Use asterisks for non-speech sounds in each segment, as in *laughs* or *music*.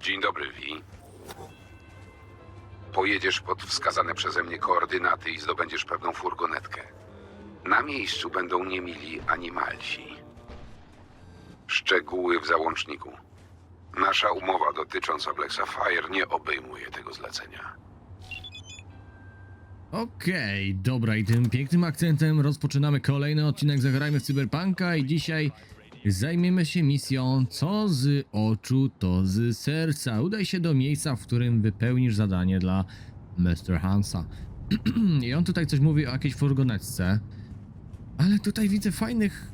Dzień dobry, Wi. Pojedziesz pod wskazane przeze mnie koordynaty i zdobędziesz pewną furgonetkę. Na miejscu będą niemili animalsi. Szczegóły w załączniku. Nasza umowa dotycząca Black Sapphire nie obejmuje tego zlecenia. Okej, dobra i tym pięknym akcentem rozpoczynamy kolejny odcinek Zagrajmy w Cyberpunka i dzisiaj zajmiemy się misją Co z oczu, to z serca. Udaj się do miejsca, w którym wypełnisz zadanie dla Mr. Hansa. *clears throat* I on tutaj coś mówi o jakiejś furgonetce, ale tutaj widzę fajnych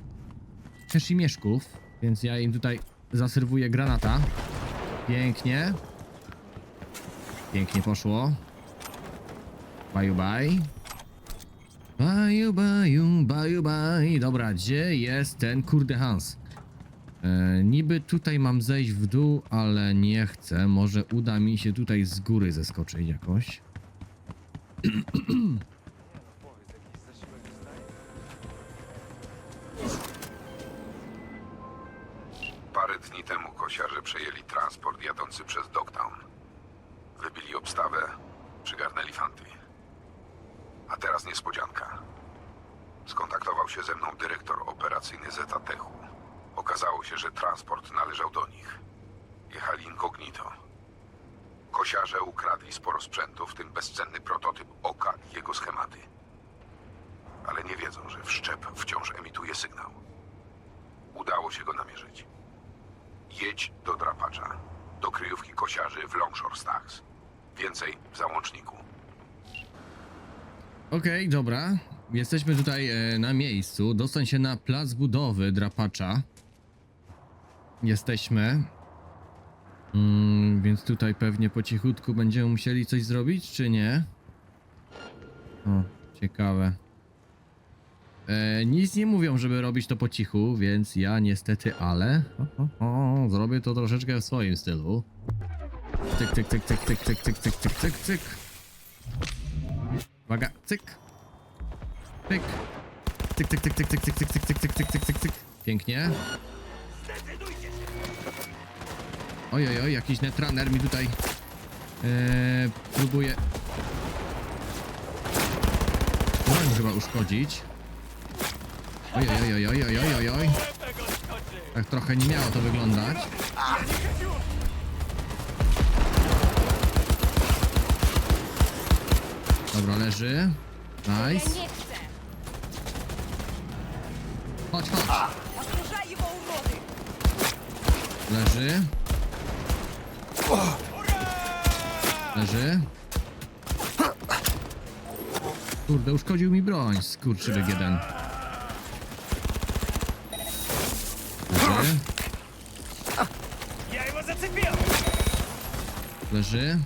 mieszków, więc ja im tutaj zaserwuję granata. Pięknie. Pięknie poszło. Baju, baj. Baju, baju, baju, baj. Dobra, gdzie jest ten kurde Hans? E, niby tutaj mam zejść w dół, ale nie chcę. Może uda mi się tutaj z góry zeskoczyć jakoś. *clears throat* bezcenny prototyp Oka i jego schematy. Ale nie wiedzą, że wszczep wciąż emituje sygnał. Udało się go namierzyć. Jedź do drapacza. Do kryjówki kosiarzy w Longshore Stacks. Więcej w załączniku. Okej, dobra. Jesteśmy tutaj e, na miejscu. Dostań się na plac budowy drapacza. Jesteśmy. Mm, więc tutaj pewnie po cichutku będziemy musieli coś zrobić, czy nie? O, ciekawe. E, nic nie mówią, żeby robić to po cichu, więc ja niestety, ale o, o, o, zrobię to troszeczkę w swoim stylu. Cyk, cyk, cyk, cyk, cyk, cyk, cyk, cyk, cyk, cyk, cyk. Uwaga, cyk. Cyk. Cyk, cyk, cyk, cyk, cyk, cyk, cyk, cyk, cyk, cyk, cyk, cyk, cyk. Pięknie. Ojojoj, oj, jakiś netrunner mi tutaj yy, próbuje broń chyba uszkodzić. Ojojoj, ojoj, ojoj, ojoj. Oj. Tak trochę nie miało to wyglądać. Dobra, leży. Nice. Chodź, chodź. Leży. Leży. Kurde, uszkodził mi broń, skurczybyk jeden. Leży. Я его зацепил! Leży.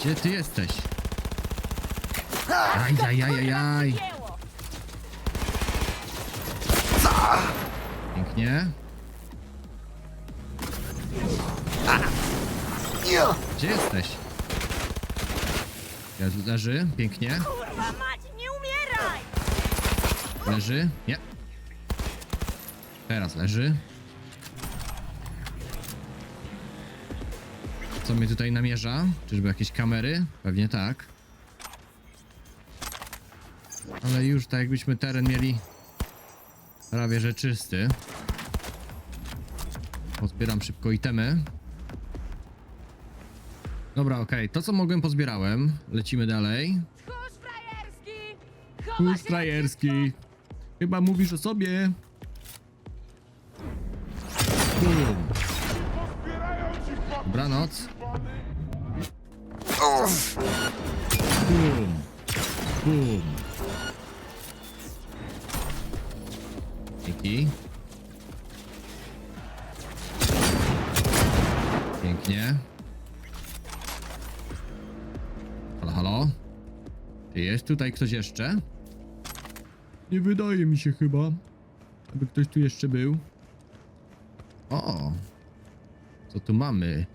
Gdzie ty jesteś? Ajajajajaj. Pięknie. Gdzie jesteś? Leży, pięknie. Kurwa mać, nie umieraj! Leży, nie. Teraz leży. Co mnie tutaj namierza? Czyżby jakieś kamery? Pewnie tak. Ale już tak jakbyśmy teren mieli prawie że czysty. Pozbieram szybko itemy. Dobra, okej. To co mogłem pozbierałem. Lecimy dalej. Tchórz frajerski! Chyba mówisz o sobie. Tutaj ktoś jeszcze? Nie wydaje mi się chyba, aby ktoś tu jeszcze był. O, co tu mamy?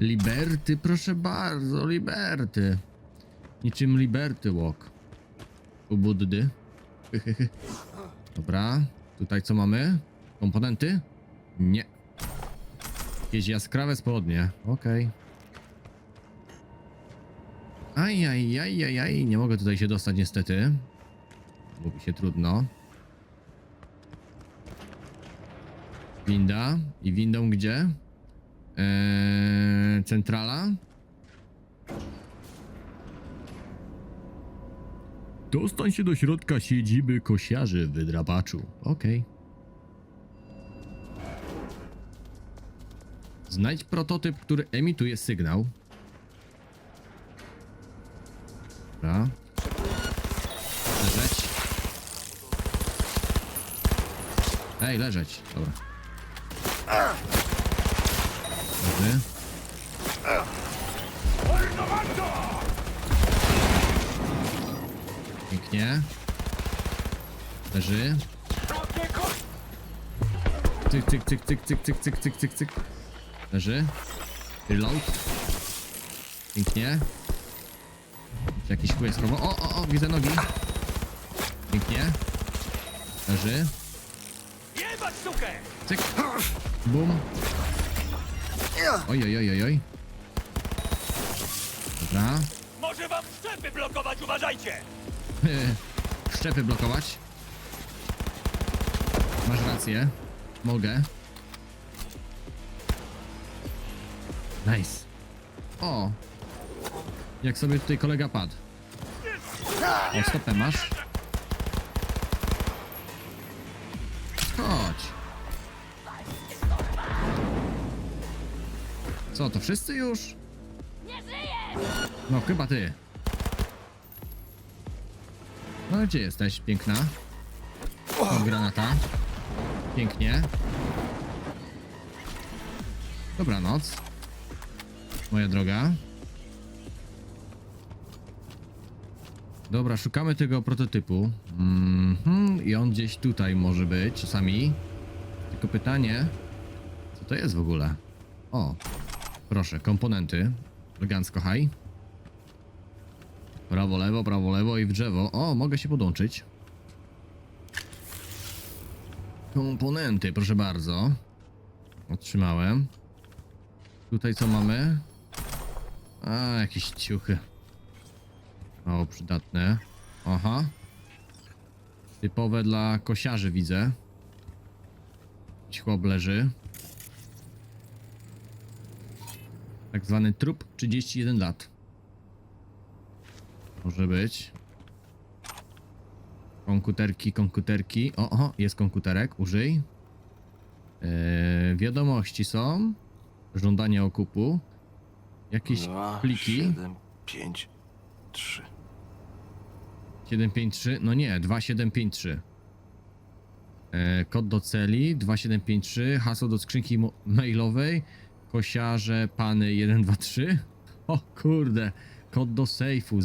Liberty, proszę bardzo, Liberty. Niczym Liberty Walk. U Buddy. *laughs* Dobra. Tutaj co mamy? Komponenty? Nie. Jakieś jaskrawe spodnie. Okej. Aj, aj, aj, aj, aj. Nie mogę tutaj się dostać niestety. Mówi się trudno. Winda. I windą gdzie? Eee, centrala? Dostań się do środka siedziby kosiarzy w wydrapaczu. Okej. Znajdź prototyp, który emituje sygnał. Dobra. Leżeć. Ej, leżeć. Dobra. Dobry. Pięknie. Leży. Cyk, cyk, cyk, cyk, cyk, cyk, cyk, cyk, cyk, cyk. Leży. Reload. Pięknie. Jakiś schował. O, o, o, widzę nogi. Pięknie. Leży. Jebać sukę! Cyk. Bum. Oj, oj, oj, oj, oj. Dobra. Może wam szczepy blokować, uważajcie! *laughs* Szczepy blokować. Masz rację. Mogę. Nice. O! Jak sobie tutaj kolega padł. O, stopę masz. Chodź. Co, to wszyscy już? No, chyba ty. No, gdzie jesteś, piękna? O, granata. Pięknie. Dobranoc. Moja droga. Dobra, szukamy tego prototypu. Mhm, I on gdzieś tutaj może być czasami. Tylko pytanie, co to jest w ogóle? O, proszę, komponenty. Elegancko, haj. Prawo, lewo, prawo, lewo i w drzewo. O, mogę się podłączyć. Komponenty, proszę bardzo. Otrzymałem. Tutaj co mamy? A, jakieś ciuchy. Mało przydatne. Aha. Typowe dla kosiarzy widzę. Jakiś chłop leży. Tak zwany trup 31 lat. Może być. Komputerki, komputerki. O, o, jest komputerek, użyj. Eee, wiadomości są. Żądanie okupu. Jakieś Dwa, pliki. siedem, pięć, trzy. 753. No nie, 2753. E, kod do celi 2753. Hasło do skrzynki mailowej. Kosiarze pany 123. O kurde. Kod do sejfu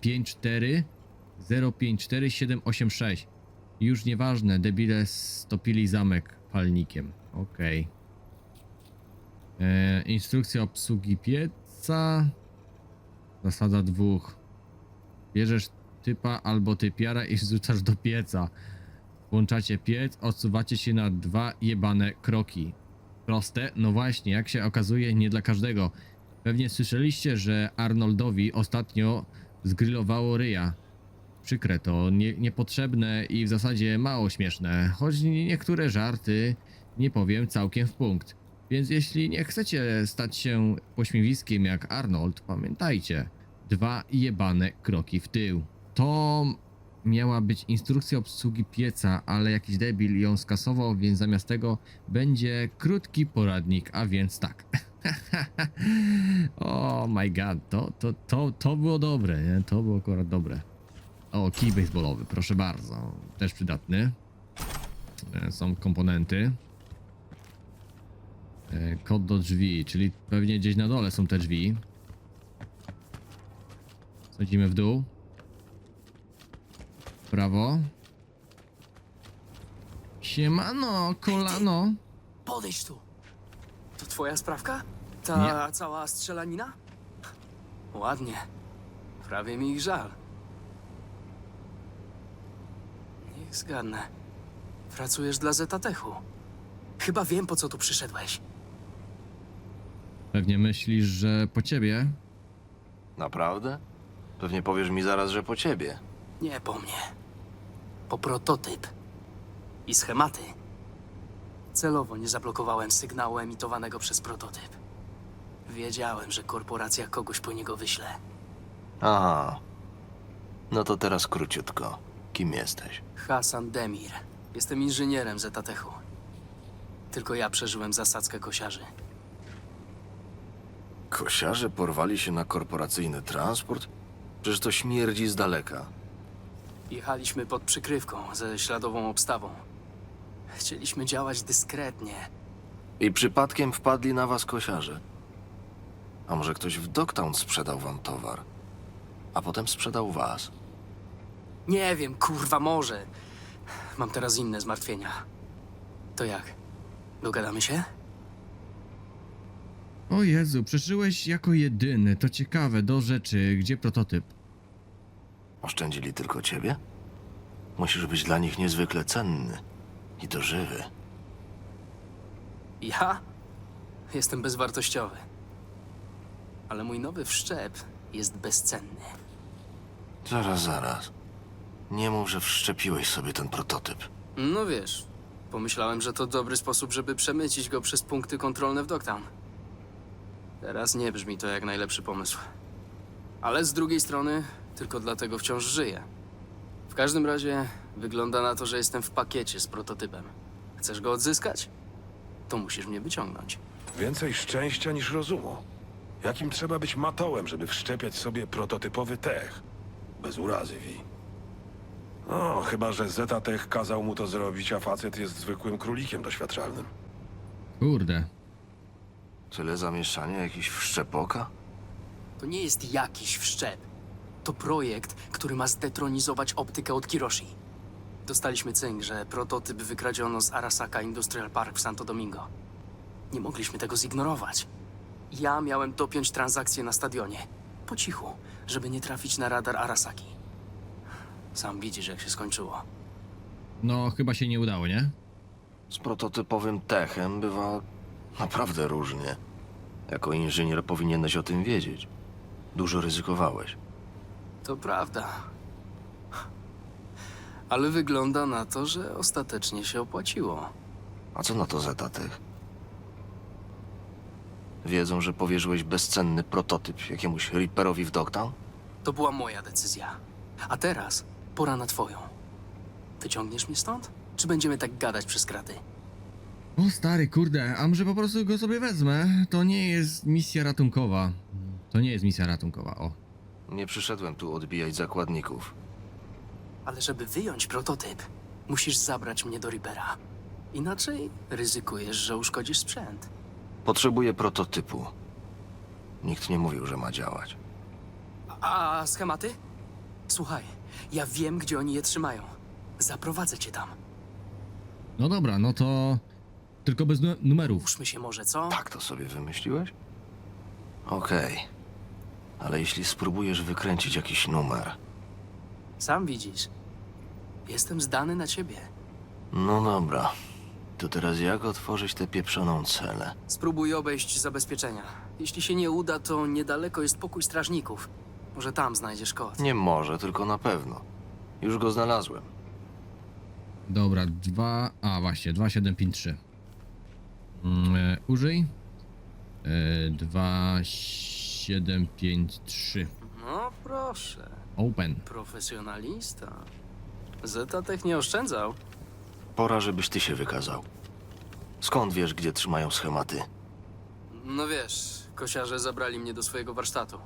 054 054 786. Już nieważne, debile stopili zamek palnikiem. Okej. E, Instrukcja obsługi pieca. Zasada dwóch. Bierzesz typa albo typiara i zrzucasz do pieca. Włączacie piec, odsuwacie się na dwa jebane kroki. Proste? No właśnie, jak się okazuje, nie dla każdego. Pewnie słyszeliście, że Arnoldowi ostatnio zgrillowało ryja. Przykre to, nie, niepotrzebne i w zasadzie mało śmieszne, choć niektóre żarty nie powiem całkiem w punkt. Więc jeśli nie chcecie stać się pośmiewiskiem jak Arnold, pamiętajcie, dwa jebane kroki w tył. To miała być instrukcja obsługi pieca, ale jakiś debil ją skasował, więc zamiast tego będzie krótki poradnik, a więc tak. *laughs* oh my god, to, to, to, to było dobre, nie? To było akurat dobre. O, kij baseballowy, proszę bardzo. Też przydatny. E, Są komponenty. E, Kod do drzwi, czyli pewnie gdzieś na dole są te drzwi. Schodzimy w dół. Prawo. Siemano, kolano. Podejdź tu. To twoja sprawka? Ta cała strzelanina? Ładnie. Prawie mi ich żal. Niech zgadnę. Pracujesz dla Zetatechu. Chyba wiem, po co tu przyszedłeś. Pewnie myślisz, że po ciebie? Naprawdę? Pewnie powiesz mi zaraz, że po ciebie. Nie po mnie. Po prototyp. I schematy. Celowo nie zablokowałem sygnału emitowanego przez prototyp. Wiedziałem, że korporacja kogoś po niego wyśle. Aha. No to teraz króciutko. Kim jesteś? Hasan Demir. Jestem inżynierem Zetatechu. Tylko ja przeżyłem zasadzkę kosiarzy. Kosiarze porwali się na korporacyjny transport? Przecież to śmierdzi z daleka. Jechaliśmy pod przykrywką, ze śladową obstawą. Chcieliśmy działać dyskretnie. I przypadkiem wpadli na was kosiarze. A może ktoś w Dogtown sprzedał wam towar? A potem sprzedał was? Nie wiem, kurwa, może. Mam teraz inne zmartwienia. To jak? Dogadamy się? O Jezu, przeżyłeś jako jedyny. To ciekawe, do rzeczy. Gdzie prototyp? Oszczędzili tylko ciebie? Musisz być dla nich niezwykle cenny. I to żywy. Ja? Jestem bezwartościowy. Ale mój nowy wszczep jest bezcenny. Zaraz, zaraz. Nie mów, że wszczepiłeś sobie ten prototyp. No wiesz, pomyślałem, że to dobry sposób, żeby przemycić go przez punkty kontrolne w Dogtown. Teraz nie brzmi to jak najlepszy pomysł. Ale z drugiej strony, tylko dlatego wciąż żyję. W każdym razie, wygląda na to, że jestem w pakiecie z prototypem. Chcesz go odzyskać? To musisz mnie wyciągnąć. Więcej szczęścia niż rozumu. Jakim trzeba być matołem, żeby wszczepiać sobie prototypowy tech? Bez urazy, Wi. No, chyba, że Zeta Tech kazał mu to zrobić, a facet jest zwykłym królikiem doświadczalnym. Kurde. Tyle zamieszania, jakiś wszczepoka? To nie jest jakiś wszczep. To projekt, który ma zdetronizować optykę od Kiroshi. Dostaliśmy cynk, że prototyp wykradziono z Arasaka Industrial Park w Santo Domingo. Nie mogliśmy tego zignorować. Ja miałem dopiąć transakcję na stadionie. Po cichu, żeby nie trafić na radar Arasaki. Sam widzisz, jak się skończyło. No, chyba się nie udało, nie? Z prototypowym techem bywa naprawdę różnie. Jako inżynier powinieneś o tym wiedzieć. Dużo ryzykowałeś. To prawda. Ale wygląda na to, że ostatecznie się opłaciło. A co na to Zeta Tech? Wiedzą, że powierzyłeś bezcenny prototyp jakiemuś Reaperowi w Dogtown? To była moja decyzja. A teraz pora na twoją. Wyciągniesz mnie stąd? Czy będziemy tak gadać przez kraty? O stary, kurde, a może po prostu go sobie wezmę? To nie jest misja ratunkowa. To nie jest misja ratunkowa, o. Nie przyszedłem tu odbijać zakładników. Ale żeby wyjąć prototyp, musisz zabrać mnie do Reapera. Inaczej ryzykujesz, że uszkodzisz sprzęt. Potrzebuję prototypu. Nikt nie mówił, że ma działać. A a schematy? Słuchaj, ja wiem, gdzie oni je trzymają. Zaprowadzę cię tam. No dobra, no to... Tylko bez nu- numerów. Puszmy się może, co? Tak to sobie wymyśliłeś? Okej. Ale jeśli spróbujesz wykręcić jakiś numer, Sam widzisz. Jestem zdany na ciebie. no dobra. To teraz jak otworzyć tę pieprzoną celę? Spróbuj obejść zabezpieczenia. Jeśli się nie uda, to niedaleko jest pokój strażników. Może tam znajdziesz kod. Nie może, tylko na pewno. Już go znalazłem. Dobra, dwa... A, właśnie, 2753. Mm, e, użyj. E, 2753. No proszę, Open. profesjonalista. Zetatech nie oszczędzał. Pora, żebyś ty się wykazał. Skąd wiesz, gdzie trzymają schematy? No wiesz, kosiarze zabrali mnie do swojego warsztatu.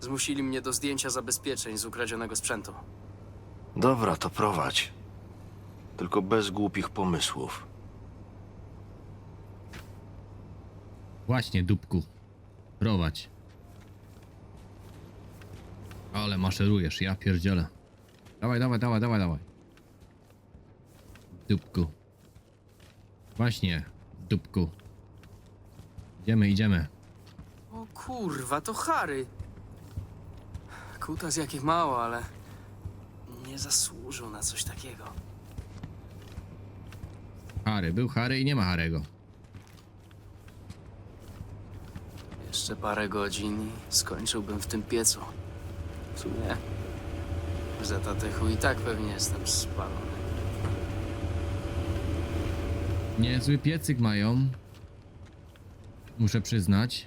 Zmusili mnie do zdjęcia zabezpieczeń z ukradzionego sprzętu. Dobra, to prowadź. Tylko bez głupich pomysłów. Właśnie, dupku. Prowadź. Ale maszerujesz, ja pierdzielę. Dawaj, dawaj, dawaj, dawaj, dawaj. Dupku. Właśnie, dupku. Idziemy, idziemy. O kurwa, to Harry. Kutas jakich mało, ale nie zasłużył na coś takiego. Harry, był Harry i nie ma Harego. Jeszcze parę godzin i skończyłbym w tym piecu. Sumie... Za tatechu i tak pewnie jestem spalony. Niezły piecyk mają. Muszę przyznać.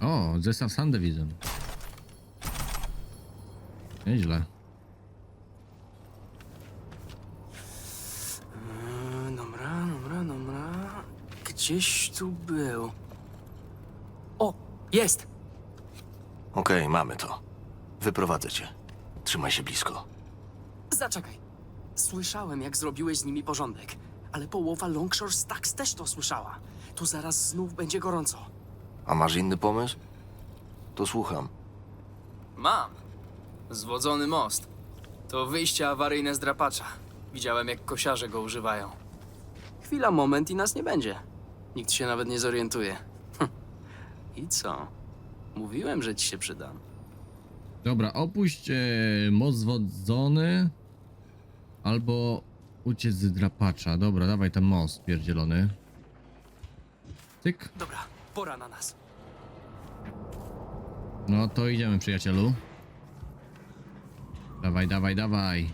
O, zestaw Sandewizem. Nieźle. Eee, Dobra, dobra, dobra. Gdzieś tu był. O, jest! Okej, mamy to. Wyprowadzę cię. Trzymaj się blisko. Zaczekaj. Słyszałem, jak zrobiłeś z nimi porządek, ale połowa Longshore Stacks też to słyszała. Tu zaraz znów będzie gorąco. A masz inny pomysł? To słucham. Mam. Zwodzony most. To wyjście awaryjne z drapacza. Widziałem, jak kosiarze go używają. Chwila, moment i nas nie będzie. Nikt się nawet nie zorientuje. *laughs* I co? Mówiłem, że ci się przydam. Dobra, opuść e, most zwodzony albo uciec z drapacza. Dobra, dawaj ten most pierdzielony. Tyk. Dobra, pora na nas. No to idziemy, przyjacielu. Dawaj, dawaj, dawaj.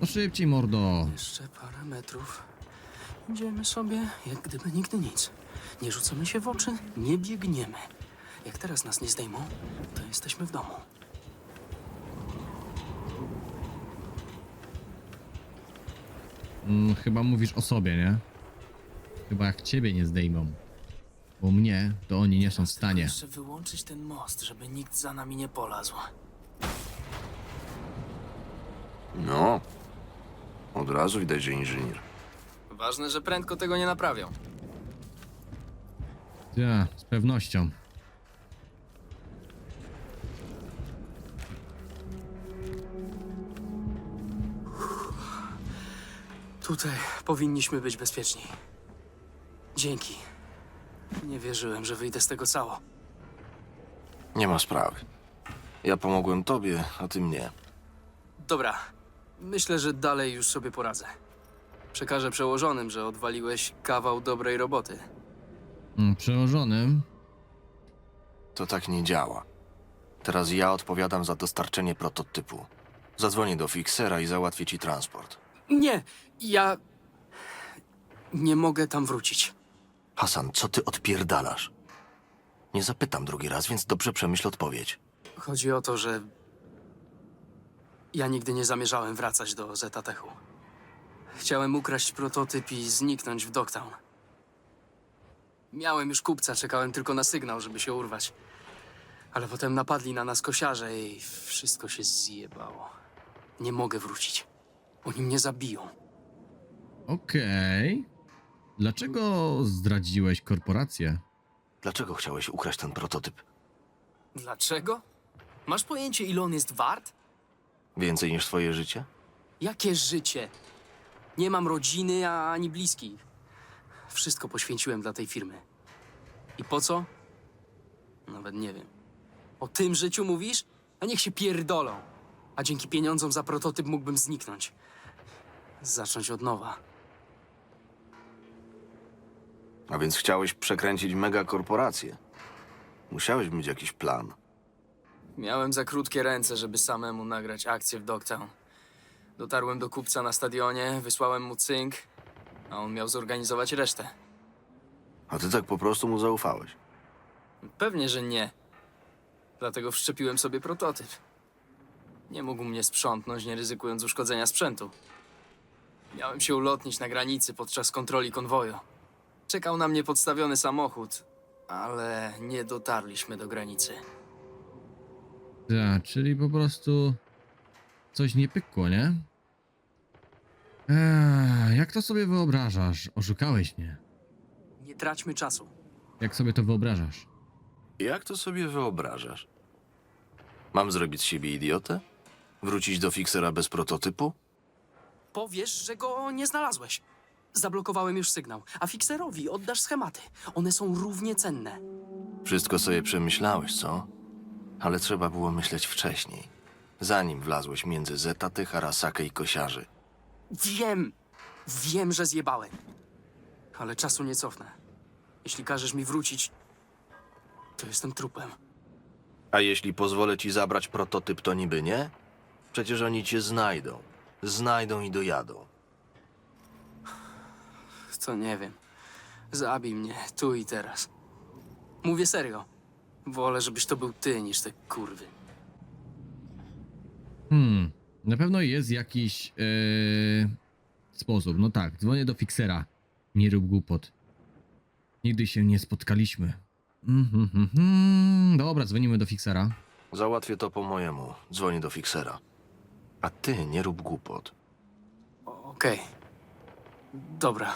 No szybciej, mordo. Jeszcze parę metrów. Idziemy sobie, jak gdyby nigdy nic. Nie rzucamy się w oczy, nie biegniemy. Jak teraz nas nie zdejmą, to jesteśmy w domu. Mm, chyba mówisz o sobie, nie? Chyba jak ciebie nie zdejmą. Bo mnie to oni nie są w stanie. Jeszcze wyłączyć ten most, żeby nikt za nami nie polazł. No. Od razu widać, że inżynier. Ważne, że prędko tego nie naprawią. Ja, z pewnością. Tutaj powinniśmy być bezpieczni. Dzięki. Nie wierzyłem, że wyjdę z tego cało. Nie ma sprawy. Ja pomogłem tobie, a ty mnie. Dobra, myślę, że dalej już sobie poradzę. Przekażę przełożonym, że odwaliłeś kawał dobrej roboty. Mm, Przełożonym. To tak nie działa. Teraz ja odpowiadam za dostarczenie prototypu. Zadzwonię do fiksera i załatwię ci transport. Nie, ja. Nie mogę tam wrócić. Hasan, co ty odpierdalasz? Nie zapytam drugi raz, więc dobrze przemyśl odpowiedź. Chodzi o to, że. Ja nigdy nie zamierzałem wracać do Zetatechu. Chciałem ukraść prototyp i zniknąć w Dogtown. Miałem już kupca, czekałem tylko na sygnał, żeby się urwać. Ale potem napadli na nas kosiarze i wszystko się zjebało. Nie mogę wrócić. Oni mnie zabiją. Okej. Dlaczego zdradziłeś korporację? Dlaczego chciałeś ukraść ten prototyp? Dlaczego? Masz pojęcie, ile on jest wart? Więcej niż twoje życie? Jakie życie? Nie mam rodziny a ani bliskich. Wszystko poświęciłem dla tej firmy. I po co? Nawet nie wiem. O tym życiu mówisz? A niech się pierdolą. A dzięki pieniądzom za prototyp mógłbym zniknąć. Zacząć od nowa. A więc chciałeś przekręcić megakorporację. Musiałeś mieć jakiś plan. Miałem za krótkie ręce, żeby samemu nagrać akcję w Dogtown. Dotarłem do kupca na stadionie, wysłałem mu cynk, a on miał zorganizować resztę. A ty tak po prostu mu zaufałeś. Pewnie, że nie. Dlatego wszczepiłem sobie prototyp. Nie mógł mnie sprzątnąć, nie ryzykując uszkodzenia sprzętu. Miałem się ulotnić na granicy podczas kontroli konwoju. Czekał na mnie podstawiony samochód, ale nie dotarliśmy do granicy. Tak, czyli po prostu coś nie pykło, nie? Eee, jak to sobie wyobrażasz? Oszukałeś mnie. Nie traćmy czasu. Jak sobie to wyobrażasz? Jak to sobie wyobrażasz? Mam zrobić z siebie idiotę? Wrócić do fiksera bez prototypu? Powiesz, że go nie znalazłeś. Zablokowałem już sygnał, a fikserowi oddasz schematy. One są równie cenne. Wszystko sobie przemyślałeś, co? Ale trzeba było myśleć wcześniej. Zanim wlazłeś między Zetatych, Arasakę i Kosiarzy. Wiem! Wiem, że zjebałem. Ale czasu nie cofnę. Jeśli każesz mi wrócić, to jestem trupem. A jeśli pozwolę ci zabrać prototyp, to niby nie? Przecież oni cię znajdą. Znajdą i dojadą. To nie wiem. Zabij mnie tu i teraz. Mówię serio. Wolę, żebyś to był ty, niż te kurwy. Hmm, na pewno jest jakiś e, sposób. No tak, dzwonię do fiksera. Nie rób głupot. Nigdy się nie spotkaliśmy. Mhm, mhm, mhm. Dobra, dzwonimy do fiksera. Załatwię to po mojemu. Dzwonię do fiksera. A ty nie rób głupot. Okej. Dobra.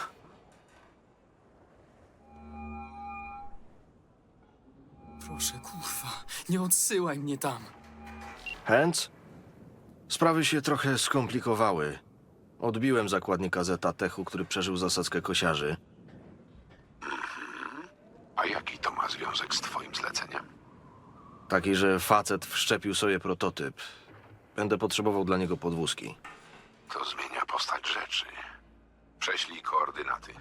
Proszę, kurwa, nie odsyłaj mnie tam. Hens? Sprawy się trochę skomplikowały. Odbiłem zakładnika Zeta Techu, który przeżył zasadzkę kosiarzy. A jaki to ma związek z twoim zleceniem? Taki, że facet wszczepił sobie prototyp. Będę potrzebował dla niego podwózki. To zmienia postać rzeczy. Prześlij koordynaty.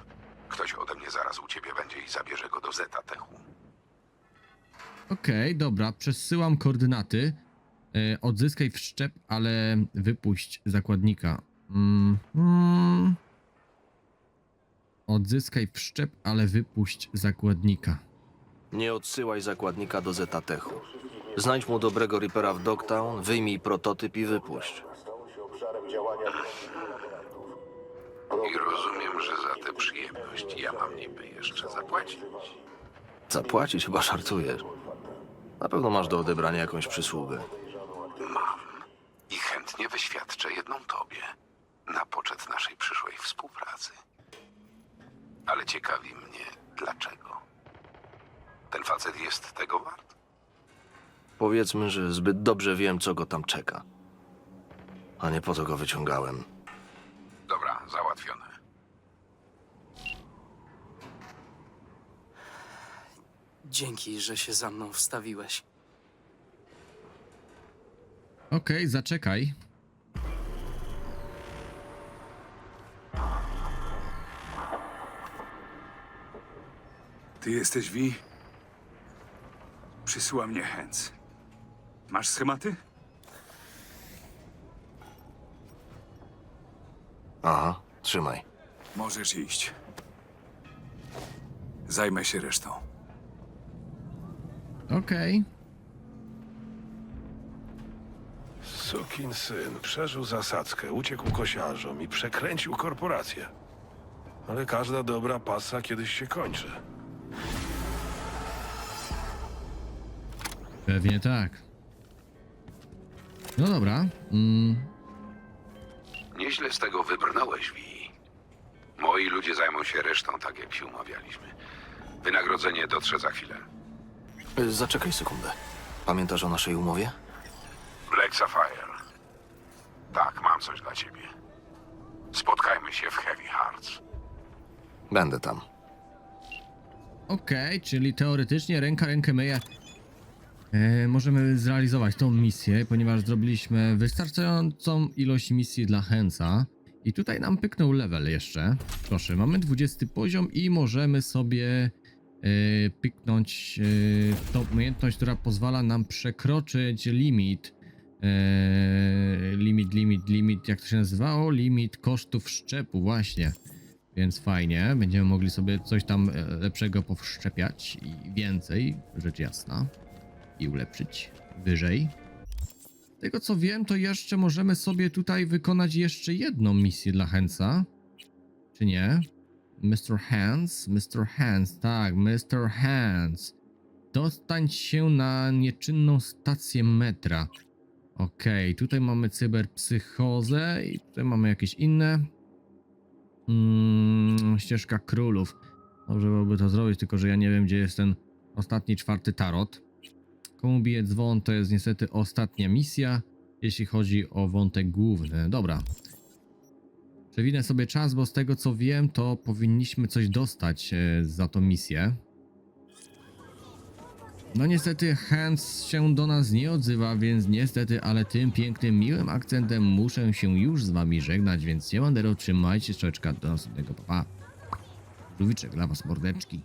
Ktoś ode mnie zaraz u ciebie będzie i zabierze go do Zeta Techu. Okej, dobra, przesyłam koordynaty. E, odzyskaj wszczep, ale wypuść zakładnika. Mm, mm. Odzyskaj wszczep, ale wypuść zakładnika. Nie odsyłaj zakładnika do Zeta Techu. Znajdź mu dobrego Reapera w Dogtown, wyjmij prototyp i wypuść. I rozumiem, że za tę przyjemność ja mam niby jeszcze zapłacić. Zapłacić chyba żartujesz. Na pewno masz do odebrania jakąś przysługę. Wyświadczę jedną tobie. Na poczet naszej przyszłej współpracy. Ale ciekawi mnie, dlaczego. Ten facet jest tego wart? Powiedzmy, że zbyt dobrze wiem, co go tam czeka. A nie po to go wyciągałem. Dobra, załatwione. Dzięki, że się za mną wstawiłeś. Okej, zaczekaj. Ty jesteś Wi? Przysyła mnie Hens. Masz schematy? Aha, trzymaj. Możesz iść. Zajmę się resztą. Okej. Sukin syn przeżył zasadzkę, uciekł kosiarzom i przekręcił korporację. Ale każda dobra pasa kiedyś się kończy. Pewnie tak. No dobra. Mm, Nieźle z tego wybrnąłeś, Wi. Moi ludzie zajmą się resztą, tak jak się umawialiśmy. Wynagrodzenie dotrze za chwilę. Y, Zaczekaj sekundę. Pamiętasz o naszej umowie? Black Sapphire. Tak, mam coś dla ciebie. Spotkajmy się w Heavy Hearts. Będę tam. Okej, czyli teoretycznie ręka rękę myje. E, możemy zrealizować tą misję, ponieważ zrobiliśmy wystarczającą ilość misji dla Hensa. I tutaj nam pyknął level jeszcze. Proszę, mamy 20 poziom i możemy sobie e, pyknąć e, tą umiejętność, która pozwala nam przekroczyć limit. E, limit, limit, limit, jak to się nazywało? Limit kosztów szczepu, właśnie. Więc fajnie, będziemy mogli sobie coś tam e, lepszego powszczepiać i więcej, rzecz jasna, i ulepszyć wyżej. Z tego co wiem, to jeszcze możemy sobie tutaj wykonać jeszcze jedną misję dla Hensa. Czy nie? Mr. Hans, Mr. Hans, tak, Mr. Hans. Dostań się na nieczynną stację metra. Okej, tutaj mamy cyberpsychozę i tutaj mamy jakieś inne. Mm, ścieżka królów. Dobrze byłoby to zrobić, tylko że ja nie wiem, gdzie jest ten ostatni, czwarty tarot. Komu bije dzwon, to jest niestety ostatnia misja, jeśli chodzi o wątek główny. Dobra. Przewinę sobie czas, bo z tego co wiem, to powinniśmy coś dostać e, za tą misję. No niestety Hans się do nas nie odzywa, więc niestety, ale tym pięknym, miłym akcentem muszę się już z wami żegnać, więc Siemandero, trzymajcie szczeczka, do następnego, papa. Żółwiczek dla was, mordeczki.